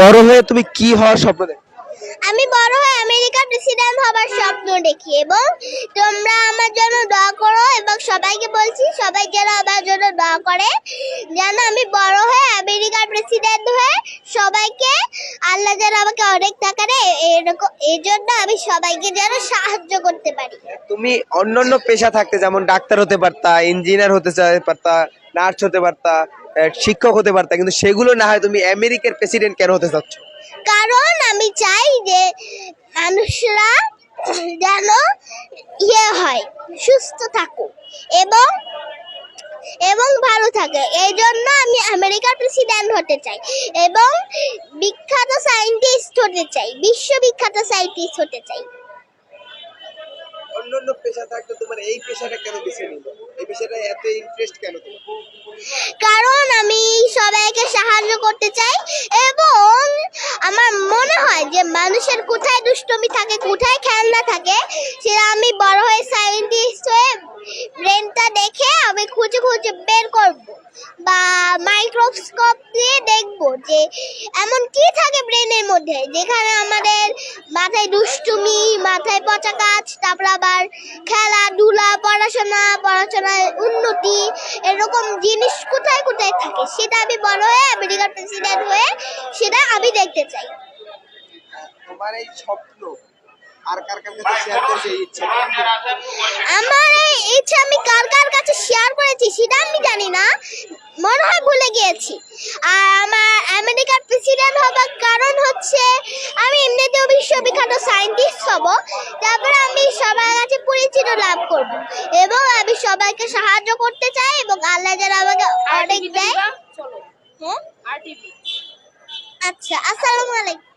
বড় হয়ে তুমি কি হওয়ার স্বপ্ন দেখো? আমি বড় হয়ে আমেরিকা প্রেসিডেন্ট হবার স্বপ্ন দেখি এবং তোমরা আমার জন্য দোয়া করো এবং সবাইকে বলছি সবাই যেন আমার জন্য দোয়া করে। যেন আমি বড় হয়ে আমেরিকার প্রেসিডেন্ট হয়ে সবাইকে আল্লাহ যেন আমাকে অনেক টাকা দেয়। এরকম এই জন্য আমি সবাইকে যেন সাহায্য করতে পারি। তুমি অন্যান্য পেশা থাকতে যেমন ডাক্তার হতে পারতা ইঞ্জিনিয়ার হতে পারতা নার্স হতে পারতা শিক্ষক হতে পারতা কিন্তু সেগুলো না হয় তুমি আমেরিকার প্রেসিডেন্ট কেন হতে চাচ্ছ? কারণ আমি চাই যে মানুষরা যেন ইয়ে হয় সুস্থ থাকুক এবং এবং ভালো থাকে। এই জন্য আমি আমেরিকার প্রেসিডেন্ট হতে চাই এবং বিখ্যাত সায়েন্টিস্ট হতে চাই বিশ্ববিখ্যাত সায়েন্টিস্ট হতে চাই। অন্যান্য পেশা থাকতে তোমার এই পেশাটা কেন বেছে নিলে? এই পেশাটা এত ইন্টারেস্ট কেন কারণ আমি সবাইকে সাহায্য করতে চাই এবং আমার মনে হয় যে মানুষের কোথায় দুষ্টমি থাকে, কোথায় খেলনা থাকে, সেটা আমি বড় হয়ে সায়েন্টিস্ট হয়ে ব্রেনটা দেখে আমি খুঁজে খুঁজে বের করব বা মাইক্রোস্কোপ দিয়ে দেখব যে এমন কি থাকে ব্রেনের মধ্যে। যেখানে আমাদের মাথায় দুষ্টুমি, মাথায় পচা কাজ, তারপর আবার খেলাধুলা পড়াশোনা, পড়াশোনায় উন্নতি, এরকম জিনিস কোথায় কোথায় থাকে, সেটা আমি বড় হয়ে আমেরিকার প্রেসিডেন্ট হয়ে সেটা আমি দেখতে চাই। তোমার এই স্বপ্ন আর কার কার কাছে শেয়ার এই ইচ্ছা? আমার এই ইচ্ছা আমি কার কার কাছে শেয়ার করেছি সেটা আমি জানি না। মনে হয় ভুলে গিয়েছি। আর আমার আমেরিকার প্রেসিডেন্ট হবার কারণ হচ্ছে আমি এমনিতেও বিশ্ববিখ্যাত সায়েন্টিস্ট হব। তারপরে আমি সবার কাছে পরিচিত লাভ করব এবং আমি সবাইকে সাহায্য করতে চাই এবং আল্লাহ যেন আমাকে অনেক দেয়। হ্যাঁ? আচ্ছা আসসালামু আলাইকুম।